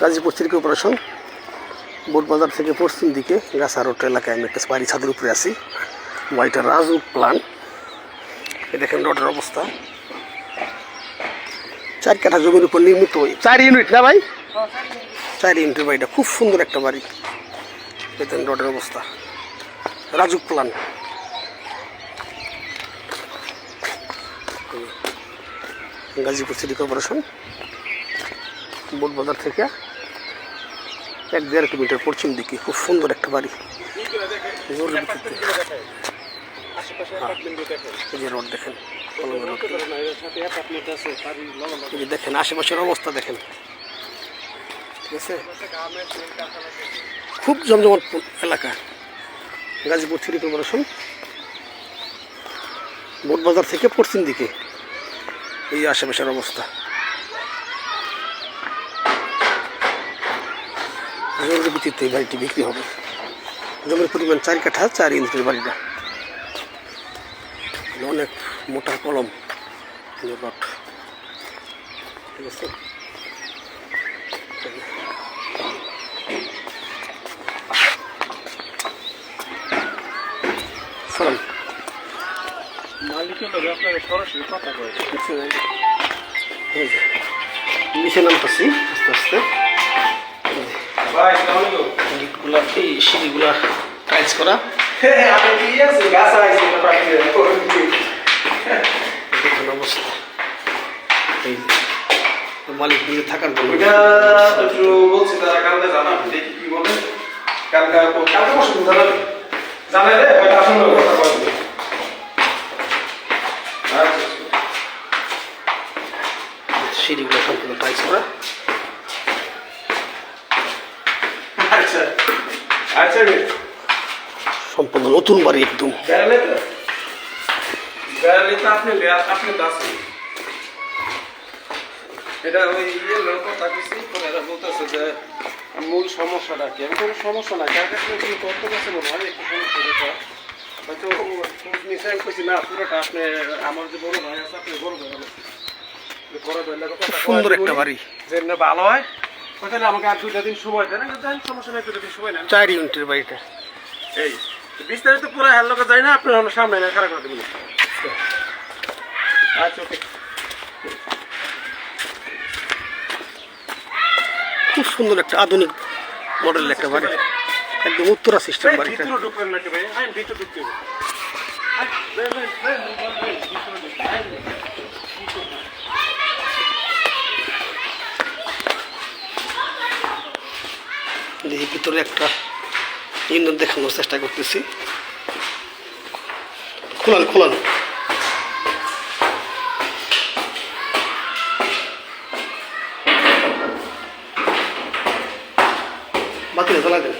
Gazipur city corporation Botbazar থেকে পশ্চিম দিকে গাছা road এলাকায় আমি একটা বাড়ি ছাদের উপরে আছি। বাড়িটা রাজু প্লান এ দেখেন রোডের অবস্থা। চার কাঠা জমির উপর নির্মিত চার ইউনিট না ভাই? চার ইউনিটের বাড়িটা খুব সুন্দর একটা বাড়ি। দেখেন রোডের অবস্থা। Raju plan Gazipur city corporation Botbazar থেকে এক দেড় কিলোমিটার পশ্চিম দিকে, খুব সুন্দর একটা বাড়ি। যে রোড দেখেন দেখেন, আশেপাশের অবস্থা দেখেন। ঠিক আছে? খুব জমজমাট এলাকা, গাজীপুর সিটি কর্পোরেশন বোটবাজার থেকে পশ্চিম দিকে। এই আশেপাশের অবস্থা। জমির ভিত্তিতে বাড়িটি বিক্রি হবে। জমির পরিমাণ চার কাঠা, চার ইঞ্চির বাড়িটা। অনেক মোটা কলম ঠিক আছে? লোক আপনার সরাসরি কথা কয় এই যে, নিচে নামতেছি আস্তে আস্তে। ইটগুলা এই সিঁড়িগুলা টাইলস করা? অবস্থা। এই মালিক দিকে থাকার বলছি তারা কালকে জানাবে দেখি কি বলে। কালকে কালকে জানাই রে ওইটা আসলে কথা বলবে আচ্ছা সিঁড়িগুলো সম্পূর্ণ টাইলস করা আচ্ছা আচ্ছা রে সম্পূর্ণ নতুন বাড়ি একদম। এটা ওই ইয়ে লোক কথা এরা বলতেছে যে মূল সমস্যাটা কি আমি কোনো সমস্যা নাই কার কাছে তুমি করতে পারছে মনে হয় একটু সমস্যা দেখো হয়তো খোঁজ আমি কইছি না পুরোটা আপনি আমার যে বড়। ভাই আছে আপনি বড় ভাই সুন্দর একটা বাড়ি। না ভালো হয় তাহলে আমাকে আর দুইটা দিন সময় দেন সমস্যা নাই দুইটা দিন সময় নেন চার ইউনিটের বাড়িটা। এই বিস্তারিত পুরো হেল লোকে যাই না আপনার আমার সামনে না খারাপ করে দেবেন। আচ্ছা ওকে। খুব সুন্দর একটা আধুনিক মডেলের একটা বাড়ি। একদম উত্তরা সিস্টেম বাড়িটা। ভিতরে একটা ইন্ধন দেখানোর চেষ্টা করতেছি। খোলান খোলান। বাতিল জ্বালা দেন।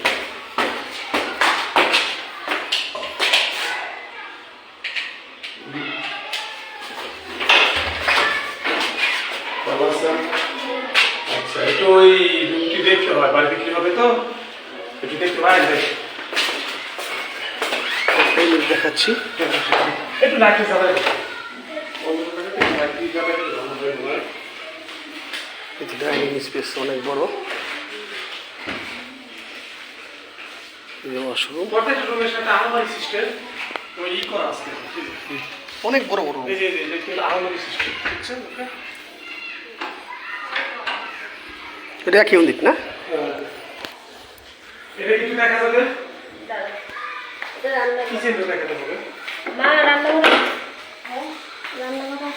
আচ্ছা একটু ওই রুমটি দেখতে হয়, বাড়ি বিক্রি হবে তো? একটু দেখাচ্ছি। একটু ডাইনিং স্পেস অনেক বড়। ওয়াশরুম রুমের সাথে আলমারি সিস্টেম ওই ই করা আছে অনেক বড় বড় এই যে এই যে আলমারি সিস্টেম বুঝছেন? এটা এক ইউনিট না? এটা কিছু দেখা যাবে? মা রান্না করে। হ্যাঁ রান্না করা।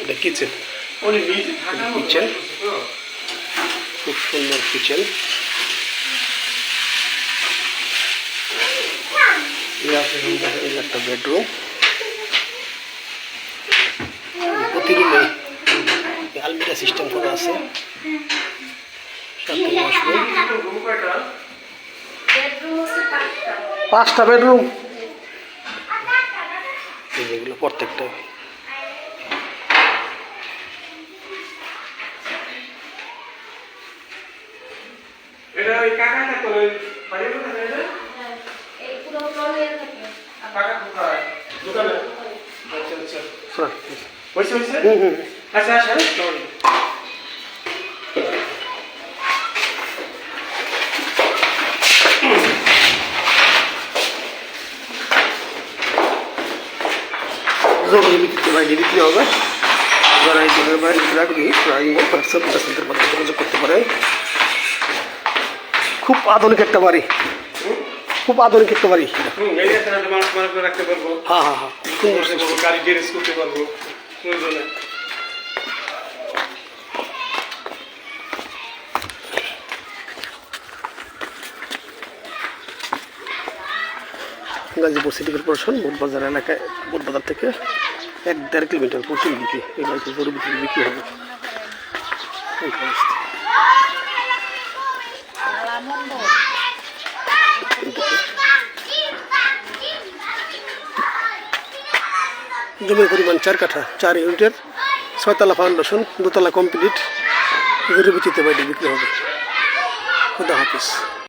এটা কিচেন। ওই নিচে কিচেন। খুব সুন্দর কিচেন। একটা বেডরুম। প্রতি রুমে আলমিরা সিস্টেম করা আছে। পাঁচটা পাঁচটা বেডরুম। যেগুলো প্রত্যেকটা। এটা ওই কাকা থাকতো মেসেঞ্জের যোগাযোগ করতে পারে। খুব আধুনিক একটা বাড়ি। খুব আধুনিক একটা বাড়ি। হ্যাঁ হ্যাঁ হ্যাঁ। সুন্দর রাখতে পারব, গাড়ি গ্যারেজ করতে পারব। প্রয়োজনে গাজীপুর সিটি কর্পোরেশন বোটবাজার এলাকায় বোটবাজার থেকে এক দেড় কিলোমিটার পশ্চিম দিকে। এই বাড়িতে জরুরি ভিত্তিতে বিক্রি হবে। জমির পরিমাণ চার কাঠা, চার ইউনিটের ছয়তলা ফাউন্ডেশন, দোতলা কমপ্লিট। ভিত্তিতে বাড়িটি বিক্রি হবে। খুদা হাফিজ।